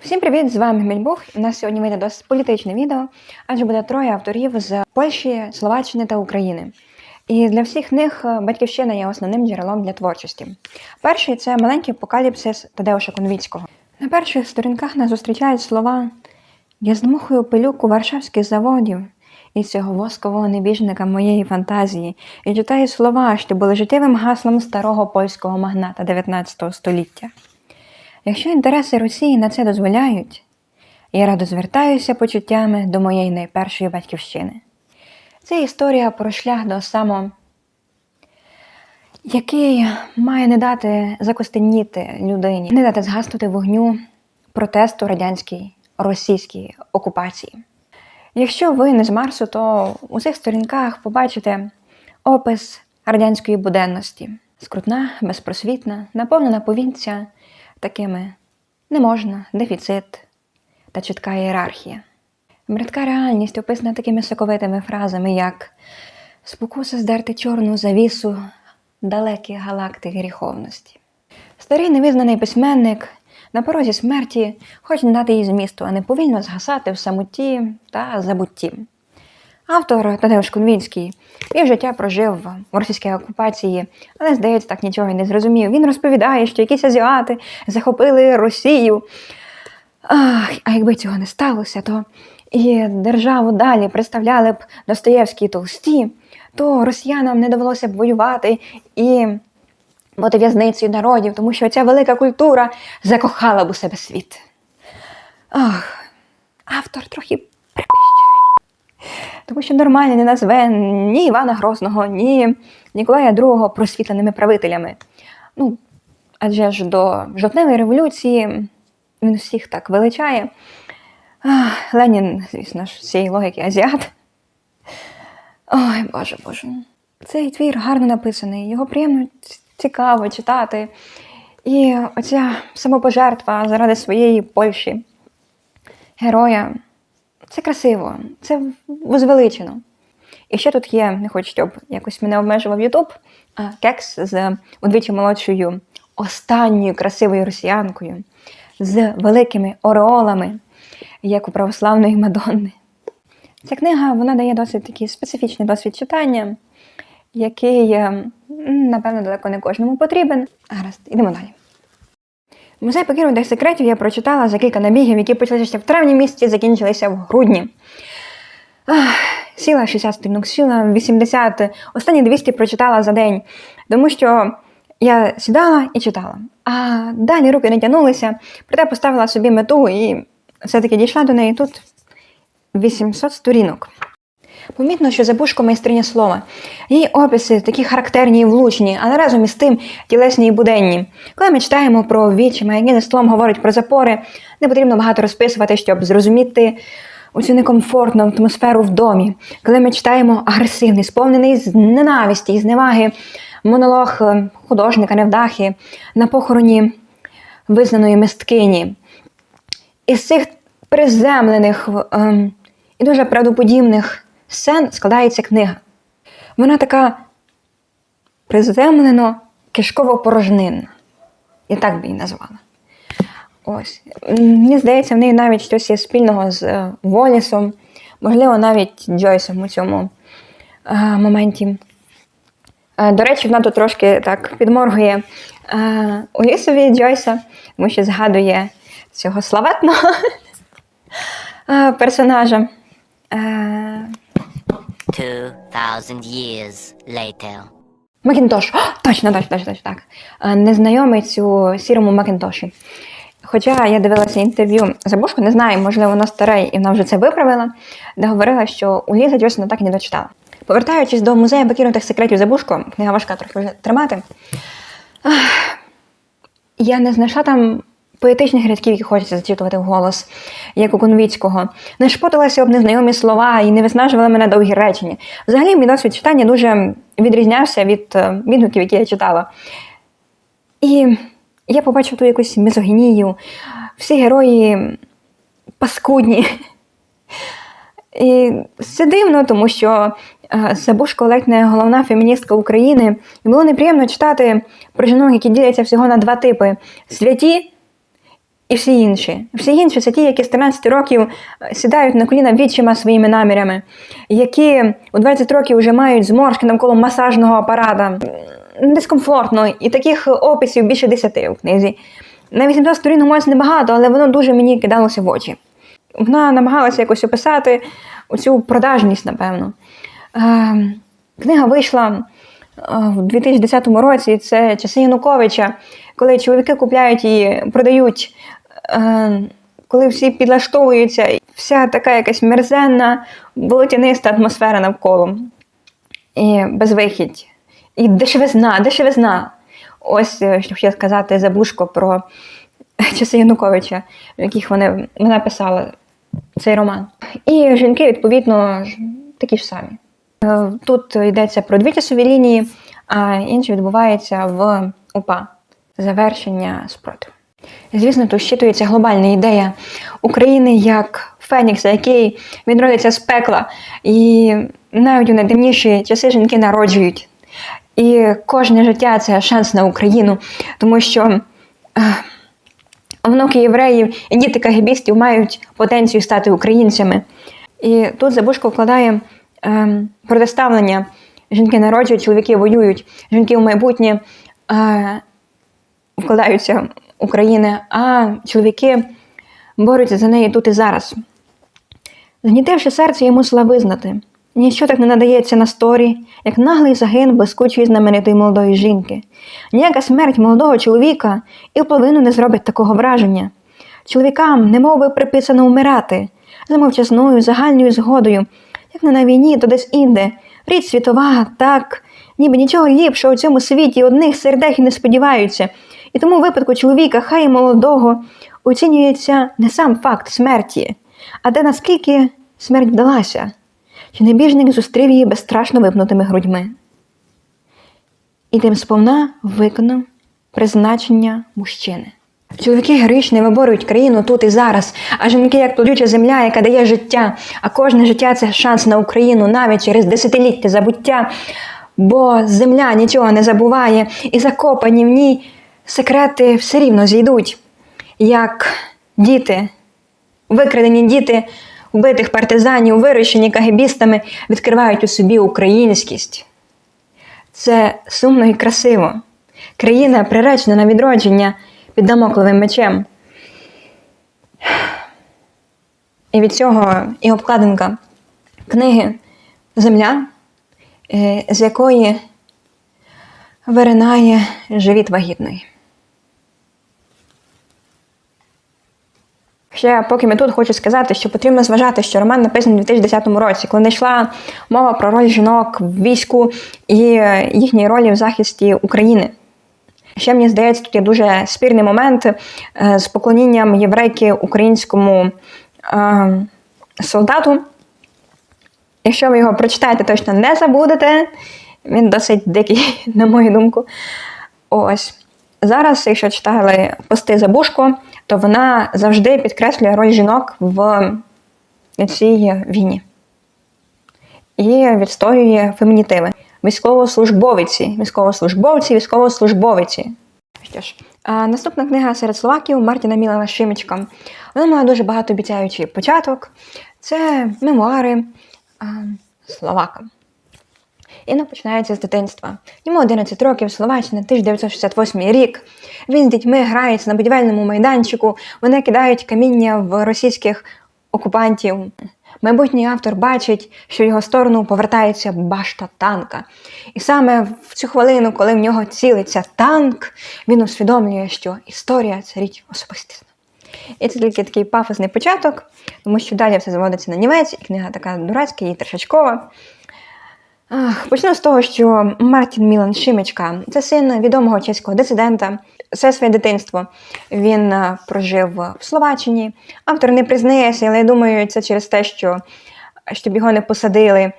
Всім привіт! З вами Мельбух. У нас сьогодні вийде досить політичне відео, адже буде троє авторів з Польщі, Словаччини та України. І для всіх них е, батьківщина є основним джерелом для творчості. Перший це маленький апокаліпсис Тадеуша Конвіцького. На перших сторінках нас зустрічають слова Я здмухую пилюку варшавських заводів і цього воскового небіжника моєї фантазії, і читаю слова, що були життєвим гаслом старого польського магната 19 століття. Якщо інтереси Росії на це дозволяють, я радо звертаюся почуттями до моєї найпершої батьківщини. Це історія про шлях до само, який має не дати закостеніти людині, не дати згаснути вогню протесту радянській російській окупації. Якщо ви не з Марсу, то у цих сторінках побачите опис радянської буденності. Скрутна, безпросвітна, наповнена повінця такими не можна, дефіцит та чітка ієрархія. Бридка реальність описана такими соковитими фразами, як спокуса здерти чорну завісу далекі галактики гріховності. Старий невизнаний письменник на порозі смерті хоче надати їй змісту, а не повільно згасати в самоті та забутті. Автор Тадеуш Конвінський пів життя прожив в російській окупації, але, здається, так нічого й не зрозумів. Він розповідає, що якісь азіати захопили Росію. Ах, а якби цього не сталося, то і державу далі представляли б Достоєвські Толсті, то росіянам не довелося б воювати і бути в'язницею народів, тому що ця велика культура закохала б у себе світ. Ах, автор трохи припищений. Тому що нормально не назве ні Івана Грозного, ні Ніколая II просвітленими правителями. Ну, адже ж до жовтневої революції він всіх так величає. Ленін, звісно ж, з цієї логіки азіат. Ой, Боже Боже. Цей твір гарно написаний, його приємно цікаво читати. І оця самопожертва заради своєї Польщі, героя, це красиво, це возвеличено. І ще тут є, не хочу, щоб якось мене обмежував Ютуб, кекс з удвічі молодшою, останньою красивою росіянкою, з великими ореолами, як у православної Мадонни. Ця книга вона дає досить такий специфічний досвід читання, який, е, напевно, далеко не кожному потрібен. Гаразд, ідемо далі. Музей покинутих секретів я прочитала за кілька набігів, які почалися ще в травні місяці, закінчилися в грудні. Ах, сіла 60 сторінок, сіла 80, останні 200 прочитала за день, тому що я сідала і читала. А далі руки не тягнулися, проте поставила собі мету і все-таки дійшла до неї тут 800 сторінок. Помітно, що Забушко майстриня слова. Її описи такі характерні і влучні, але разом із тим тілесні і буденні. Коли ми читаємо про вічима, які за столом говорять про запори, не потрібно багато розписувати, щоб зрозуміти оцю некомфортну атмосферу в домі. Коли ми читаємо агресивний, сповнений з ненависті і зневаги, монолог е, художника невдахи на похороні визнаної мисткині. Із цих приземлених ем, і дуже правдоподібних сцен складається книга. Вона така приземлено кишково порожнинна. Я так би її назвала. Ось. Мені здається, в неї навіть щось є спільного з е, Волісом, можливо, навіть Джойсом у цьому е, моменті. Е, До речі, вона тут трошки так підморгує Улісові Джойса, тому що згадує цього славетного персонажа. Е, 2,000 years later. Макінтош. Точно, точно, точно, точно так. Е, Незнайомець у сірому Макінтоші. Хоча я дивилася інтерв'ю Забушко, не знаю, можливо, воно старе і вона вже це виправила, де говорила, що у Ліза Джойсона так і не дочитала. Повертаючись до музею покинутих секретів Забушко, книга важка трохи вже тримати. Я не знайшла там поетичних рядків, які хочеться зачитувати вголос, як у Конвіцького. Не шпотилася об незнайомі слова і не виснажувала мене довгі речення. Взагалі, мій досвід читання дуже відрізнявся від е, відгуків, які я читала. І я побачила ту якусь мізогінію. Всі герої паскудні. І це дивно, тому що е, Забушко ледь не головна феміністка України. І було неприємно читати про жінок, які діляться всього на два типи: святі і всі інші. Всі інші це ті, які з 13 років е, сідають на коліна відчима своїми намірями, які у 20 років вже мають зморшки навколо масажного апарата. Дискомфортно, і таких описів більше 10 у книзі. На 800 сторін може небагато, але воно дуже мені кидалося в очі. Вона намагалася якось описати оцю продажність, напевно. Е, книга вийшла е, в 2010 році. Це часи Януковича, коли чоловіки купляють і продають, коли всі підлаштовуються, вся така якась мерзенна, болотяниста атмосфера навколо. І безвихідь. І дешевизна, дешевизна. Ось е, що хотіла сказати Забушко про часи Януковича, в яких вони, вона писала цей роман. І жінки, відповідно, такі ж самі. Е, Тут йдеться про дві часові лінії, а інше відбувається в УПА завершення спротиву. Звісно, тут щитується глобальна ідея України як Фенікса, який відродиться з пекла. І навіть у найдавніші часи жінки народжують. І кожне життя це шанс на Україну, тому що е, внуки євреїв і діти кагібістів мають потенцію стати українцями. І тут Забушко вкладає ем, протиставлення: жінки народжують, чоловіки воюють, жінки в майбутнє е, вкладаються України, а чоловіки борються за неї тут і зараз. Згнітивши серце, я мусила визнати. Ніщо так не надається на сторі, як наглий загин блискучої знаменитої молодої жінки. Ніяка смерть молодого чоловіка і в половину не зробить такого враження. Чоловікам немов би приписано вмирати за мовчазною загальною згодою, як не на війні, то десь інде. Річ світова, так, ніби нічого ліпшого у цьому світі одних сердех і не сподіваються. І тому в випадку чоловіка, хай і молодого, оцінюється не сам факт смерті, а те, наскільки смерть вдалася, чи небіжник зустрів її безстрашно випнутими грудьми. І тим сповна виконав призначення мужчини. Чоловіки героїчно виборюють країну тут і зараз, а жінки як плодюча земля, яка дає життя, а кожне життя це шанс на Україну навіть через десятиліття забуття. Бо земля нічого не забуває, і закопані в ній секрети все рівно зійдуть, як діти, викрадені діти вбитих партизанів, вирощені кагебістами, відкривають у собі українськість. Це сумно і красиво. Країна приречена на відродження під дамокловим мечем. І від цього і обкладинка книги Земля, е, з якої виринає живіт вагітної. Ще поки ми тут хочу сказати, що потрібно зважати, що роман написаний у 2010 році, коли не йшла мова про роль жінок в війську і їхній ролі в захисті України. Ще мені здається, тут є дуже спірний момент е, з поклонінням єврейки українському е, солдату. Якщо ви його прочитаєте, точно не забудете. Він досить дикий, на мою думку. Ось. Зараз, якщо читали пости Забушко, то вона завжди підкреслює роль жінок в цій війні. І відстоює фемінітиви. Військовослужбовиці, військовослужбовці, військовослужбовиці. Що ж, а наступна книга серед словаків Мартіна Мілана Шимічка. Вона має дуже багато обіцяючий початок. Це мемуари а, словака. І вона починається з дитинства. Йому 11 років, Словаччина, 1968 рік. Він з дітьми грається на будівельному майданчику, вони кидають каміння в російських окупантів. Майбутній автор бачить, що в його сторону повертається башта танка. І саме в цю хвилину, коли в нього цілиться танк, він усвідомлює, що історія це річ особистісна. І це тільки такий пафосний початок, тому що далі все зводиться на німець, і книга така дурацька і трешачкова. Почну з того, що Мартін Мілан Шимечка це син відомого чеського дисидента. Все своє дитинство він е, прожив в Словаччині. Автор не признається, але я думаю, це через те, що щоб його не посадили,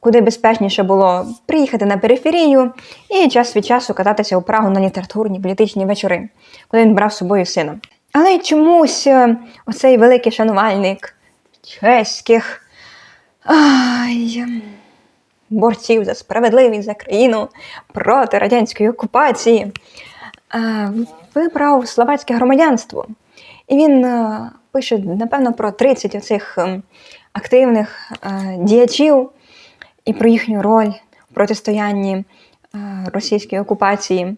куди безпечніше було приїхати на периферію і час від часу кататися у Прагу на літературні політичні вечори, коли він брав з собою сина. Але чомусь е, оцей великий шанувальник чеських. Ай, борців за справедливість за країну проти радянської окупації, е, вибрав словацьке громадянство. І він е, пише, напевно, про 30 оцих ем, активних е, діячів і про їхню роль в протистоянні е, російській окупації.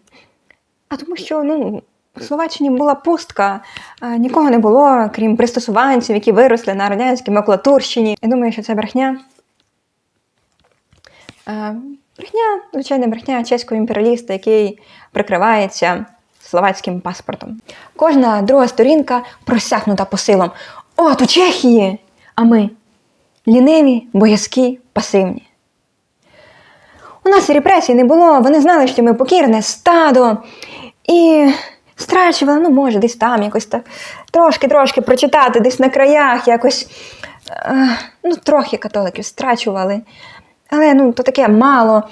А тому що ну, в Словаччині була пустка, е, нікого не було, крім пристосуванців, які виросли на радянській макулатурщині. Я думаю, що це брехня. Е, Брехня, звичайно, брехня чеського імперіаліста, який прикривається словацьким паспортом. Кожна друга сторінка просякнута посилом. От у Чехії! А ми ліниві, боязкі, пасивні. У нас і репресій не було, вони знали, що ми покірне стадо. І страчували, ну, може, десь там якось так трошки-трошки прочитати, десь на краях якось. е, ну, трохи католиків страчували. Але ну, то таке мало.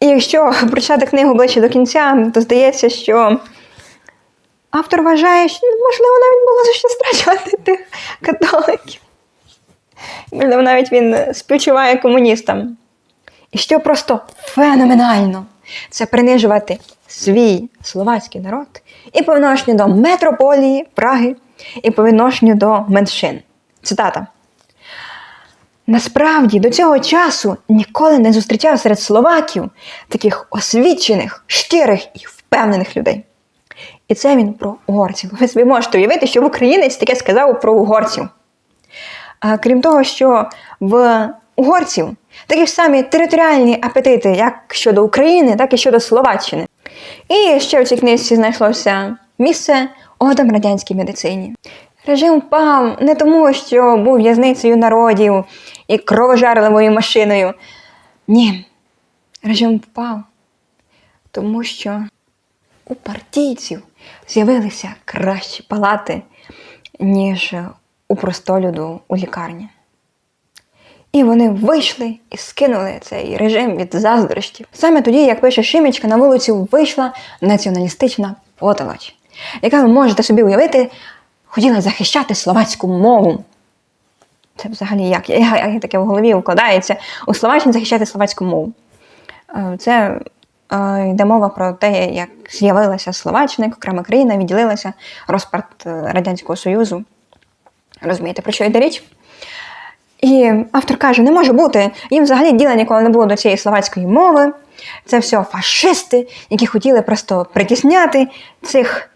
І якщо прочитати книгу ближче до кінця, то здається, що автор вважає, що можливо навіть було за що страчувати тих католиків. Можливо, навіть він співчуває комуністам. І що просто феноменально це принижувати свій словацький народ і по відношенню до метрополії Праги, і по відношенню до меншин. Цитата. Насправді до цього часу ніколи не зустрічав серед словаків таких освічених, щирих і впевнених людей. І це він про угорців. Ви собі можете уявити, що українець таке сказав про угорців. А, крім того, що в угорців такі ж самі територіальні апетити, як щодо України, так і щодо Словаччини. І ще в цій книжці знайшлося місце одам радянській медицині. Режим впав не тому, що був в'язницею народів і кровожерливою машиною. Ні, режим впав, тому що у партійців з'явилися кращі палати, ніж у простолюду у лікарні. І вони вийшли і скинули цей режим від заздрощів. Саме тоді, як пише Шимічка, на вулицю вийшла націоналістична потолоч, яка ви можете собі уявити, хотіла захищати словацьку мову. Це взагалі як? Як, таке в голові вкладається у Словаччині захищати словацьку мову. Е, Це е, йде мова про те, як з'явилася Словаччина, як окрема країна, відділилася розпад е, Радянського Союзу. Розумієте, про що йде річ? І автор каже: не може бути, їм взагалі діла ніколи не було до цієї словацької мови. Це все фашисти, які хотіли просто притісняти цих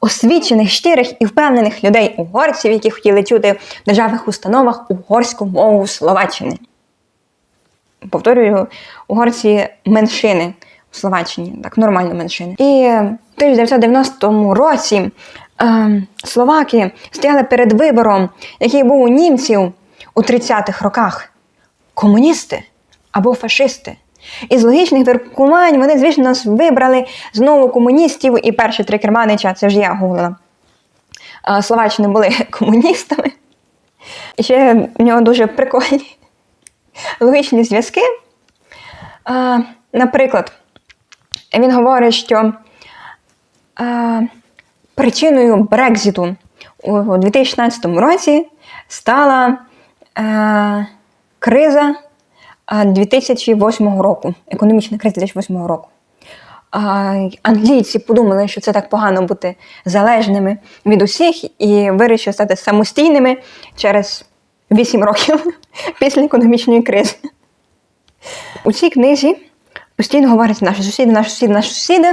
освічених, щирих і впевнених людей угорців, які хотіли чути в державних установах угорську мову Словаччини. Повторюю, угорці меншини у Словаччині, так, нормально меншини. І в 1990 році е, словаки стояли перед вибором, який був у німців у 30-х роках: комуністи або фашисти. І з логічних міркувань вони, звісно, нас вибрали знову комуністів, і перші три керманича, це вже я гуглила. е, Словаччини були комуністами. І ще в нього дуже прикольні логічні зв'язки. Наприклад, він говорить, що причиною Брекзиту у 2016 році стала криза а, 2008 року, економічна криза 2008 року. Англійці подумали, що це так погано бути залежними від усіх, і вирішили стати самостійними через 8 років після економічної кризи. У цій книзі постійно говорять наші сусіди, наші сусіди, наші сусіди.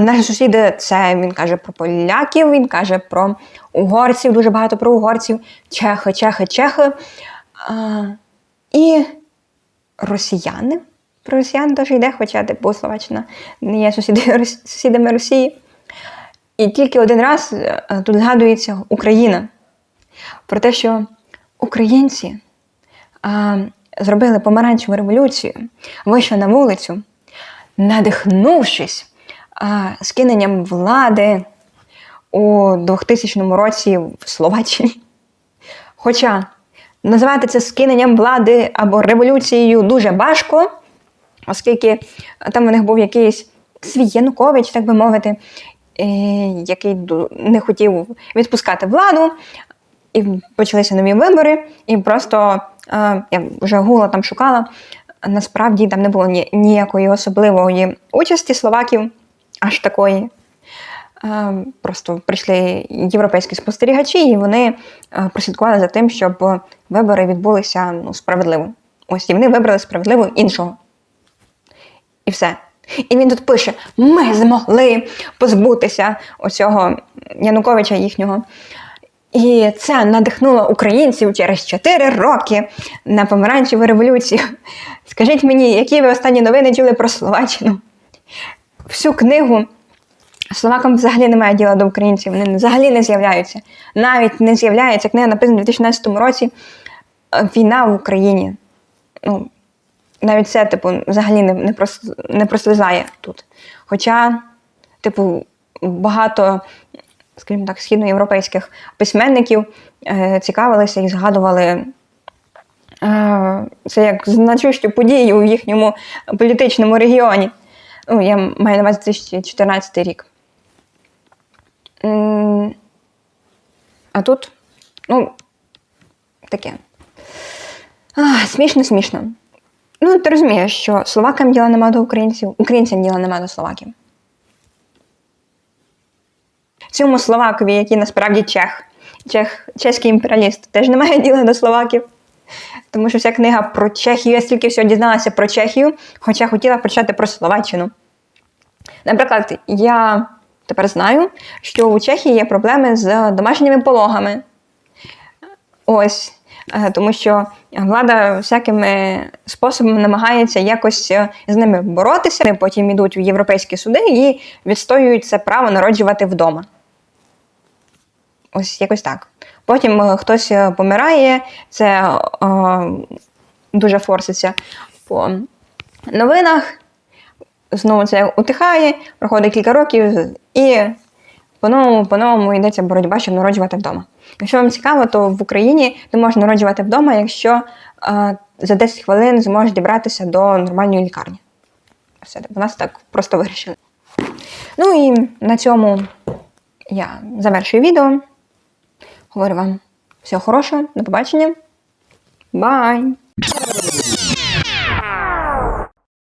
Наші сусіди це він каже про поляків, він каже про угорців, дуже багато про угорців, чехи, чехи, чехи. І росіяни. Про росіян теж йде, хоча типу Словаччина не є сусіди, сусідами Росії. І тільки один раз е, тут згадується Україна про те, що українці а, зробили помаранчеву революцію, вийшли на вулицю, надихнувшись а, скиненням влади у 2000 році в Словаччині. Хоча називати це скиненням влади або революцією дуже важко, оскільки там у них був якийсь свій Янукович, так би мовити, е, який не хотів відпускати владу, і почалися нові вибори, і просто е, я вже гула там шукала. Насправді там не було ні, ніякої особливої участі словаків, аж такої. Е, Просто прийшли європейські спостерігачі, і вони е, прослідкували за тим, щоб вибори відбулися ну, справедливо. Ось і вони вибрали справедливо іншого. І все. І він тут пише: ми змогли позбутися оцього Януковича їхнього. І це надихнуло українців через 4 роки на помаранчеву революцію. Скажіть мені, які ви останні новини чули про Словаччину? Всю книгу словакам взагалі немає діла до українців, вони взагалі не з'являються. Навіть не з'являється книга написана у 2016 році е, Війна в Україні. Ну, навіть це, типу, взагалі не, не, прос, не прослизає тут. Хоча, типу, багато, скажімо так, східноєвропейських письменників е, цікавилися і згадували е, це як значущу подію в їхньому політичному регіоні. Ну, я маю на увазі 2014 рік. А тут, ну, таке. Смішно, смішно. Ну, ти розумієш, що словакам діла нема до українців, українцям діла нема до словаків. Цьому словакові, який насправді чех, чех, чеський імперіаліст, теж немає діла до словаків. Тому що вся книга про Чехію, я стільки всього дізналася про Чехію, хоча хотіла почати про Словаччину. Наприклад, я тепер знаю, що у Чехії є проблеми з домашніми пологами. Ось. Е, Тому що влада всякими способами намагається якось е, з ними боротися. Вони потім йдуть в європейські суди і відстоюють це право народжувати вдома. Ось якось так. Потім е, хтось помирає, це е, дуже форситься по новинах. Знову це утихає, проходить кілька років і по-новому, по-новому йдеться боротьба, щоб народжувати вдома. Якщо вам цікаво, то в Україні не можна народжувати вдома, якщо е, за 10 хвилин зможеш дібратися до нормальної лікарні. Все, у нас так просто вирішили. Ну і на цьому я завершую відео. Говорю вам всього хорошого, до побачення. Бай!